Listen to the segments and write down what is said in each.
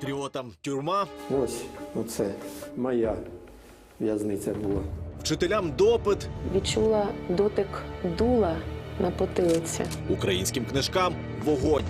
патріотам тюрма, Ось оце моя в'язниця була. вчителям допит, Відчула дотик дула на потилиці. українським книжкам вогонь.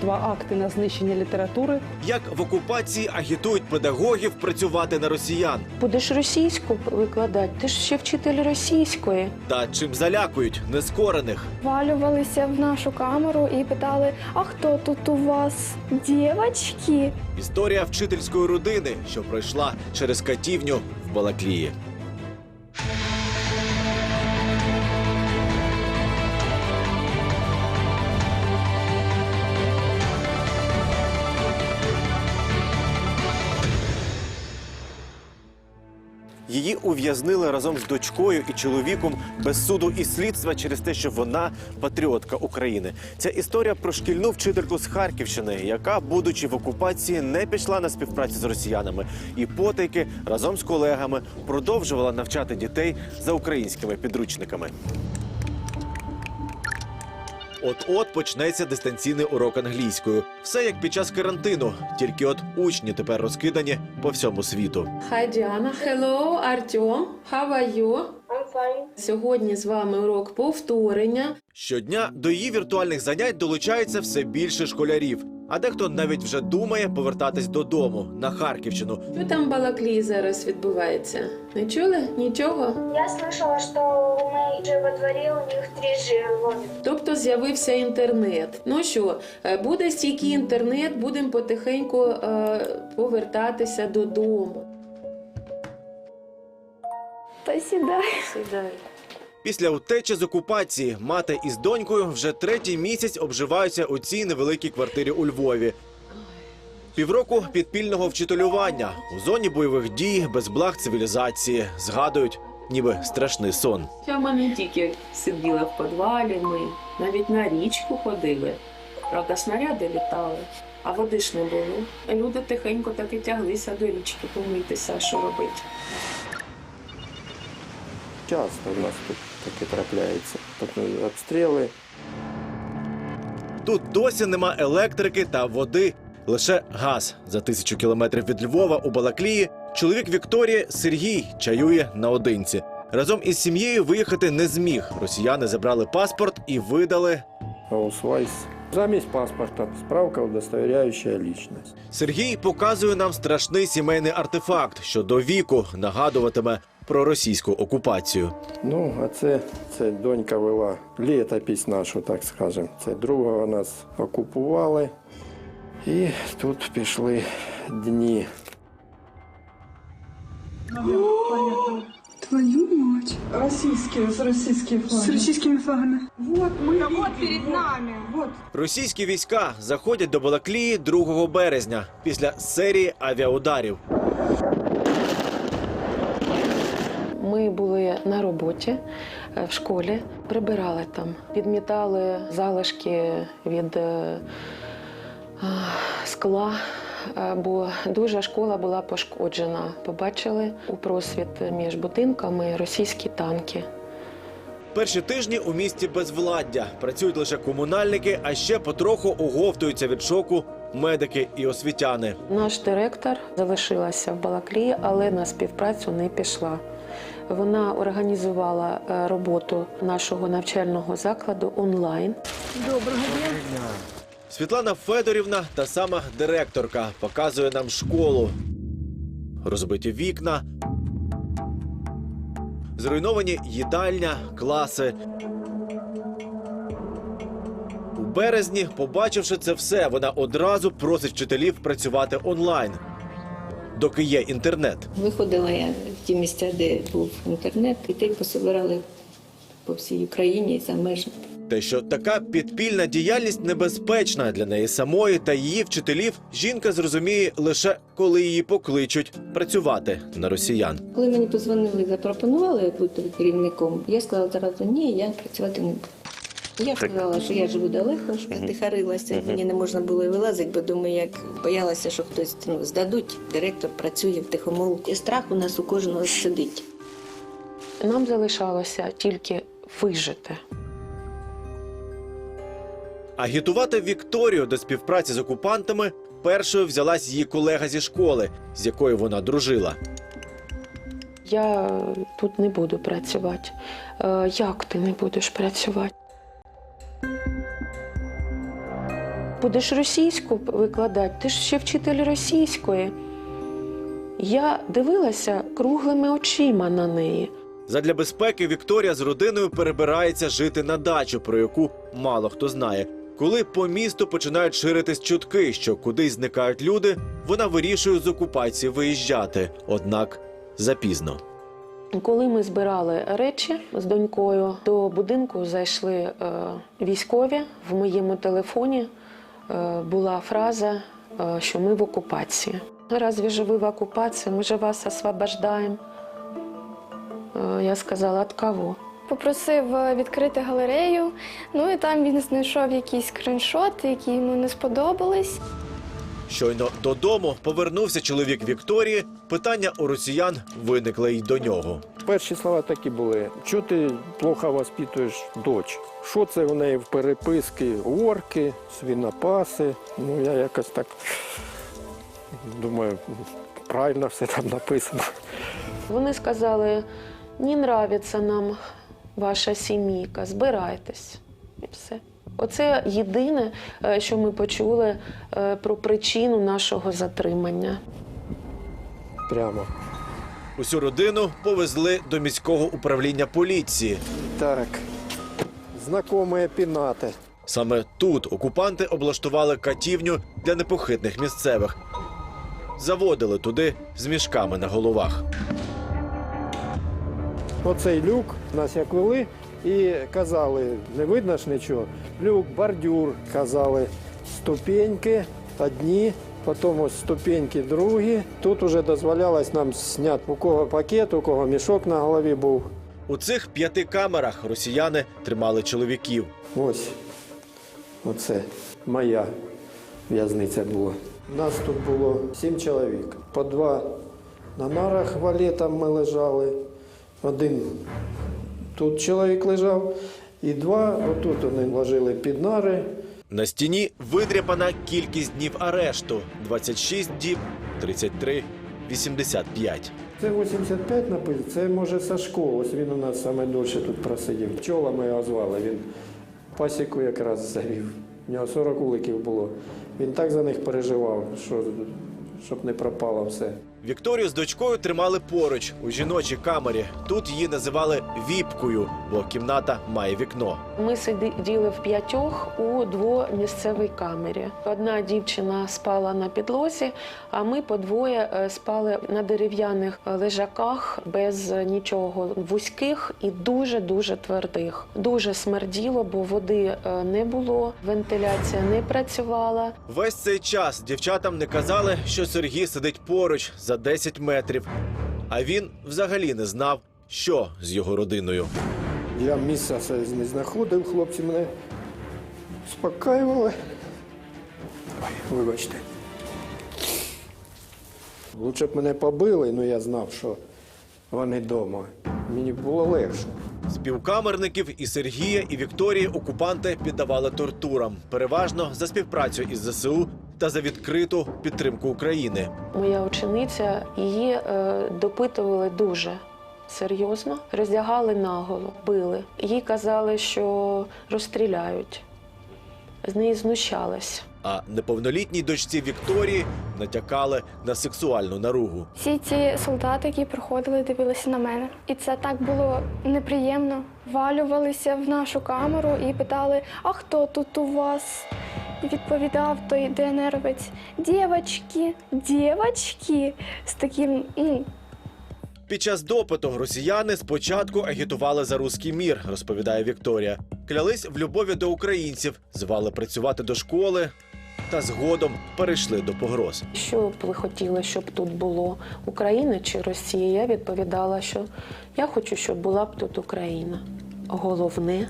Два акти на знищення літератури. Як в окупації агітують педагогів працювати на росіян, Будеш російську викладати, ти ж ще вчитель російської. та чим залякують нескорених. Валювалися в нашу камеру і питали: а хто тут у вас? Дівочки? Історія вчительської родини, що пройшла через катівню в Балаклії. Ув'язнили разом з дочкою і чоловіком без суду і слідства через те, що вона патріотка України. Ця історія про шкільну вчительку з Харківщини, яка, будучи в окупації, не пішла на співпрацю з росіянами і потайки разом з колегами продовжувала навчати дітей за українськими підручниками. От-от почнеться дистанційний урок англійською. Все як під час карантину, тільки от учні тепер розкидані по всьому світу. Хай Діана. Hello, Артем. How are you? Сьогодні з вами урок повторення. Щодня до її віртуальних занять долучається все більше школярів, а дехто навіть вже думає повертатись додому на Харківщину. Що там в Балаклії зараз відбувається? Не чули? Нічого? Я слышала, что мы же во дворе у них 3G ловит. Тобто з'явився інтернет. Ну що, е, буде стільки інтернет, будемо потихеньку е, повертатися додому. Та сідай. Після утечі з окупації мати із донькою вже третій місяць обживаються у цій невеликій квартирі у Львові. Півроку підпільного вчителювання у зоні бойових дій без благ цивілізації згадують, ніби страшний сон. Я в мене тільки сиділа в підвалі, ми навіть на річку ходили. Правда, снаряди літали, а води ж не було. Люди тихенько так і тяглися до річки помитися, що робити. Часто у нас тут таке трапляється. Тобто обстріли. Тут досі нема електрики та води, лише газ. За тисячу кілометрів від Львова у Балаклії чоловік Вікторії Сергій чаює наодинці. Разом із сім'єю виїхати не зміг. Росіяни забрали паспорт і видали. Аусвайс. Замість паспорта справка, удостоверяющая личность. Сергій показує нам страшний сімейний артефакт, що до віку нагадуватиме про російську окупацію. Ну, а це, це донька вела літопись нашу, так скажемо. Це другого нас окупували. І тут пішли дні. Твою мать. Российские, с российскими С флагами. российскими флагами. Вот мы вот перед нами. Вот. Російські війська заходять до Балаклії 2 березня після серії авіаударів. Ми були на роботі е, в школі, прибирали там, підмітали залишки від е, скла, бо дуже школа була пошкоджена. Побачили у просвіт між будинками російські танки. Перші тижні у місті безвладдя працюють лише комунальники, а ще потроху оговтуються від шоку медики і освітяни. Наш директор залишилася в Балаклії, але на співпрацю не пішла. Вона організувала е, роботу нашого навчального закладу онлайн. Доброго Світлана Федорівна, та сама директорка, показує нам школу. Розбиті вікна, зруйновані їдальня, класи. У березні, побачивши це все, вона одразу просить вчителів працювати онлайн, доки є інтернет. Виходила я в ті місця, де був інтернет, і дітей пособирали по всій Україні і за межами. Те, що така підпільна діяльність небезпечна для неї самої та її вчителів, жінка зрозуміє лише коли її покличуть працювати на росіян. Коли мені позвонили запропонували бути керівником, я сказала одразу, ні, я працювати не буду. Я сказала, що я живу далеко, що я тихарилася, мені не можна було вилазити, бо думаю, як боялася, що хтось ну, здадуть, директор працює в тихомолку. І страх у нас у кожного сидить. Нам залишалося тільки вижити. Агітувати Вікторію до співпраці з окупантами першою взялась її колега зі школи, з якою вона дружила. Я тут не буду працювати. Е, Як ти не будеш працювати? Будеш російську викладати, ти ж ще вчитель російської. Я дивилася круглими очима на неї. Задля безпеки Вікторія з родиною перебирається жити на дачу, про яку мало хто знає. Коли по місту починають ширитись чутки, що кудись зникають люди, вона вирішує з окупації виїжджати. Однак запізно. Коли ми збирали речі з донькою, до будинку зайшли е, військові. В моєму телефоні була фраза, е, що ми в окупації. Разве же ви в окупації? Ми же вас освобождаємо. Е, я сказала, від кого? Попросив е, відкрити галерею. Ну і там він знайшов якісь скріншоти, які йому не сподобались. Щойно додому повернувся чоловік Вікторії. Питання у росіян виникли й до нього. Перші слова такі були: чого ти плохо воспитуєш дочь? Що це в неї в переписки? Орки, свинопаси. Ну, я якось так думаю, правильно все там написано. Вони сказали, не нравиться нам ваша сімейка, збирайтесь. І все. Оце єдине, е, що ми почули е, про причину нашого затримання. Прямо. Усю родину повезли до міського управління поліції. Так. Знакомые пінати. Саме тут окупанти облаштували катівню для непохитних місцевих. Заводили туди з мішками на головах. Оцей люк нас як вели і казали, не видно ж нічого. Люк, бордюр, казали, ступеньки одні, потім ось ступеньки другі. Тут уже дозволялось нам зняти у кого пакет, у кого мішок на голові був. У цих п'яти камерах росіяни тримали чоловіків. Ось. Оце моя в'язниця була. Нас тут було сім чоловік. По два на нарах валетом ми лежали. Один тут чоловік лежав, і два отут вони ложили під нари. На стіні видряпана кількість днів арешту: 26 діб, 33, 85. Це 85 написано, це може Сашко. Ось він у нас саме довше тут просидів. Пчола ми його звали. Він пасіку якраз завів. У нього 40 уликів було. Він так за них переживав, що, щоб не пропало все. Вікторію з дочкою тримали поруч у жіночій камері. Тут її називали віпкою, бо кімната має вікно. Ми сиділи в п'ятьох у двомісцевій камері. Одна дівчина спала на підлозі, а ми по двоє е, спали на дерев'яних лежаках без нічого, вузьких і дуже дуже твердих. Дуже смерділо, бо води е, не було, вентиляція не працювала. Весь цей час дівчатам не казали, що Сергій сидить поруч за 10 метрів. А він взагалі не знав, що з його родиною. Я місця не знаходив, хлопці мене спокаювали. Ой, вибачте. Лучше б мене побили, але я знав, що вони вдома. Мені було легше. Співкамерників і Сергія, і Вікторії окупанти піддавали тортурам, переважно за співпрацю із ЗСУ та за відкриту підтримку України. Моя учениця її е, допитували дуже серйозно, роздягали наголо, били. Їй казали, що розстріляють. З неї знущались. А неповнолітній дочці Вікторії натякали на сексуальну наругу. Всі ці солдати, які приходили, дивилися на мене. І це так було неприємно. Валювалися в нашу камеру і питали: а хто тут у вас? Відповідав той ДНРовець: Дівочки, дівочки, з таким ну, Під час допиту росіяни спочатку агітували за руський мір, розповідає Вікторія. Клялись в любові до українців, звали працювати до школи та згодом перейшли до погроз. Що б ви хотіли, щоб тут було Україна чи Росія? Я відповідала, що я хочу, щоб була б тут Україна. Головне,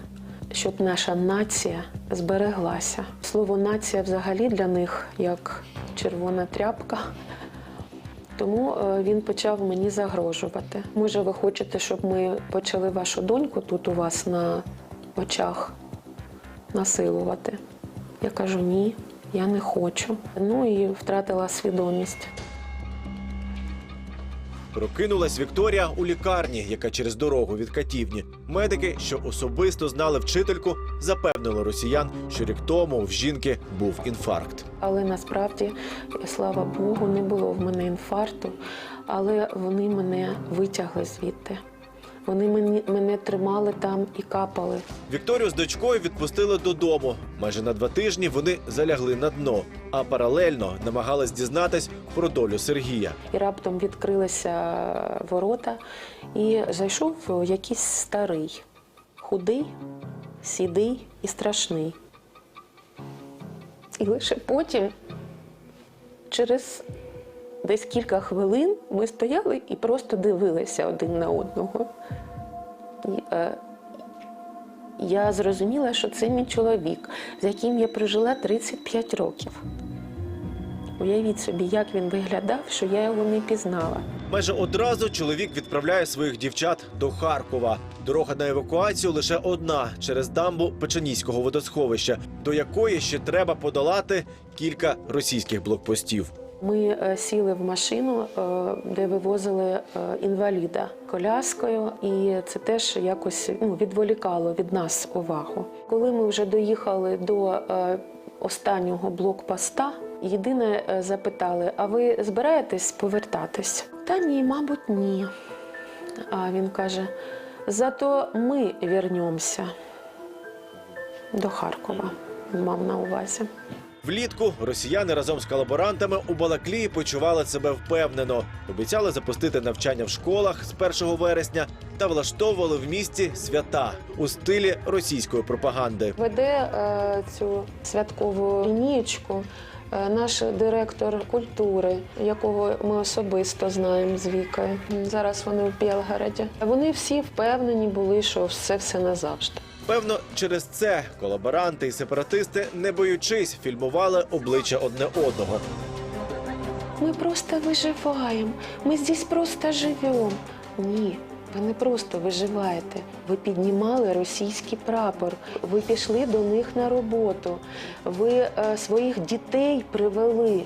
щоб наша нація збереглася. Слово нація взагалі для них як червона тряпка. Тому е, він почав мені загрожувати. Може, ви хочете, щоб ми почали вашу доньку тут у вас на очах насилувати? Я кажу, ні, я не хочу. Ну і втратила свідомість. Прокинулась Вікторія у лікарні, яка через дорогу від катівні. Медики, що особисто знали вчительку, запевнили росіян, що рік тому в жінки був інфаркт. Але насправді, слава Богу, не було в мене інфаркту, але вони мене витягли звідти. Вони мені, мене тримали там і капали. Вікторію з дочкою відпустили додому. Майже на два тижні вони залягли на дно, а паралельно намагались дізнатись про долю Сергія. І раптом відкрилися ворота, і зайшов якийсь старий, худий, сідий і страшний. І лише потім, через десь кілька хвилин, ми стояли і просто дивилися один на одного. І, е, я зрозуміла, що це мій чоловік, з яким я прожила 35 років. Уявіть собі, як він виглядав, що я його не пізнала. Майже одразу чоловік відправляє своїх дівчат до Харкова. Дорога на евакуацію лише одна через дамбу Печеніського водосховища, до якої ще треба подолати кілька російських блокпостів. Ми е, сіли в машину, е, де вивозили е, інваліда коляскою, і це теж якось ну, відволікало від нас увагу. Коли ми вже доїхали до останнього блокпоста, єдине запитали: а ви збираєтесь повертатись? Та ні, мабуть, ні. А він каже: зато ми вернемося до Харкова. Мав на увазі. Влітку росіяни разом з колаборантами у Балаклії почували себе впевнено. Обіцяли запустити навчання в школах з 1 вересня та влаштовували в місті свята у стилі російської пропаганди. Веде е, цю святкову лінієчку е, наш директор культури, якого ми особисто знаємо з Вікою. Зараз вони в Білгороді. Вони всі впевнені були, що все все назавжди. Певно, через це колаборанти і сепаратисти, не боючись, фільмували обличчя одне одного. Ми просто виживаємо. Ми здесь просто живемо. Ні. Ви не просто виживаєте. Ви піднімали російський прапор. Ви пішли до них на роботу. Ви е, своїх дітей привели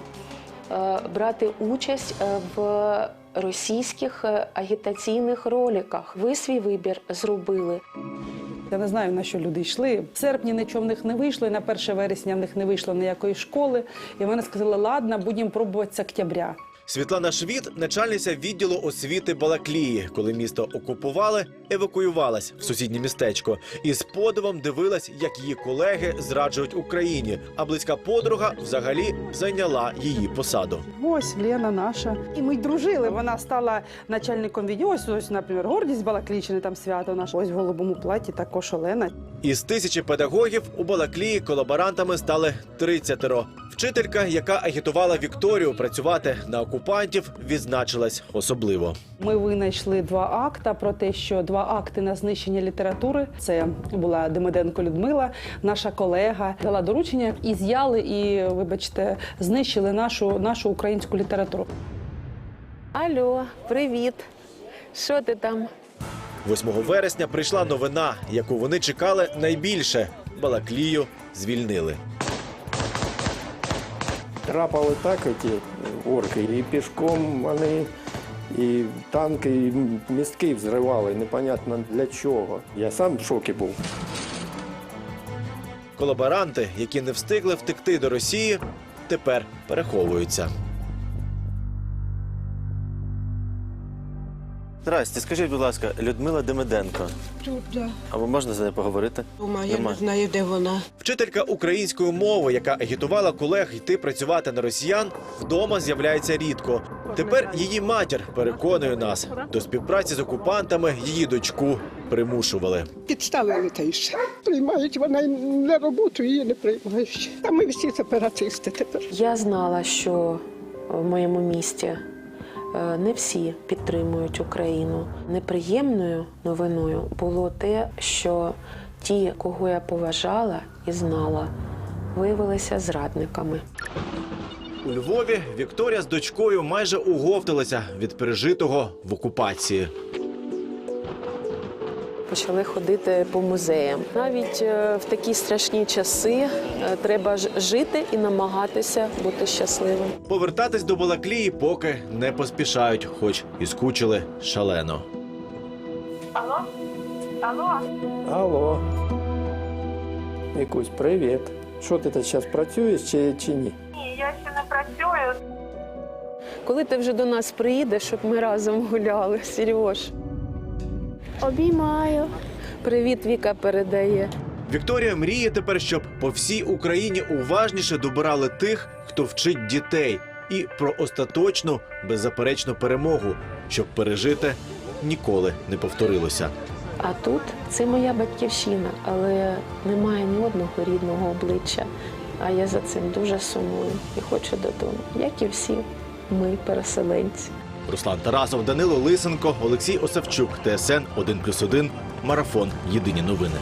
е, брати участь е, в російських е, агітаційних роликах. Ви свій вибір зробили. Я не знаю, на що люди йшли. В серпні нічого в них не вийшло, і на 1 вересня в них не вийшло ніякої школи. І вони сказали, ладно, будемо пробувати з октября. Світлана Швіт, начальниця відділу освіти Балаклії, коли місто окупували, евакуювалась в сусіднє містечко і з подивом дивилась, як її колеги зраджують Україні. А близька подруга взагалі зайняла її посаду. Ось Лена наша. І ми дружили. Вона стала начальником відділу. Ось, ось, наприклад, гордість Балаклічини, там свято наше. Ось в голубому платі також Олена. Із тисячі педагогів у Балаклії колаборантами стали 30-ро. Вчителька, яка агітувала Вікторію працювати на окупантів, відзначилась особливо. Ми винайшли два акта про те, що два акти на знищення літератури. Це була Демиденко Людмила, наша колега, дала доручення і з'яли, і, вибачте, знищили нашу, нашу українську літературу. Алло, привіт. Що ти там? 8 вересня прийшла новина, яку вони чекали найбільше. Балаклію звільнили. Трапали так ті орки, і пішком вони, і танки, і містки взривали, непонятно для чого. Я сам в шокі був. Колаборанти, які не встигли втекти до Росії, тепер переховуються. Здрасте, скажіть, будь ласка, Людмила Демиденко. Тут, да. Або можна за нею поговорити? Дома, я Нема. не знаю, де вона. Вчителька української мови, яка агітувала колег йти працювати на росіян, вдома з'являється рідко. Тепер її матір переконує нас до співпраці з окупантами її дочку примушували. Підставили та й. Приймають вона на роботу, її не приймають. А ми всі сепаратисти тепер. Я знала, що в моєму місті не всі підтримують Україну. Неприємною новиною було те, що ті, кого я поважала і знала, виявилися зрадниками. У Львові Вікторія з дочкою майже уговталася від пережитого в окупації. Почали ходити по музеям. Навіть е, в такі страшні часи е, треба жити і намагатися бути щасливим. Повертатись до Балаклії поки не поспішають, хоч і скучили шалено. Алло? Алло? Алло. Вікусь, привіт. Що ти тут зараз працюєш чи, чи ні? Ні, я ще не працюю. Коли ти вже до нас приїдеш, щоб ми разом гуляли, Сереж. Обіймаю. Привіт, Віка передає. Вікторія мріє тепер, щоб по всій Україні уважніше добирали тих, хто вчить дітей, і про остаточну беззаперечну перемогу, щоб пережити ніколи не повторилося. А тут це моя батьківщина, але немає ні одного рідного обличчя. А я за цим дуже сумую і хочу додому, як і всі ми, переселенці. Руслан Тарасов, Данило Лисенко, Олексій Осавчук, ТСН 1+,1, Марафон. Єдині новини.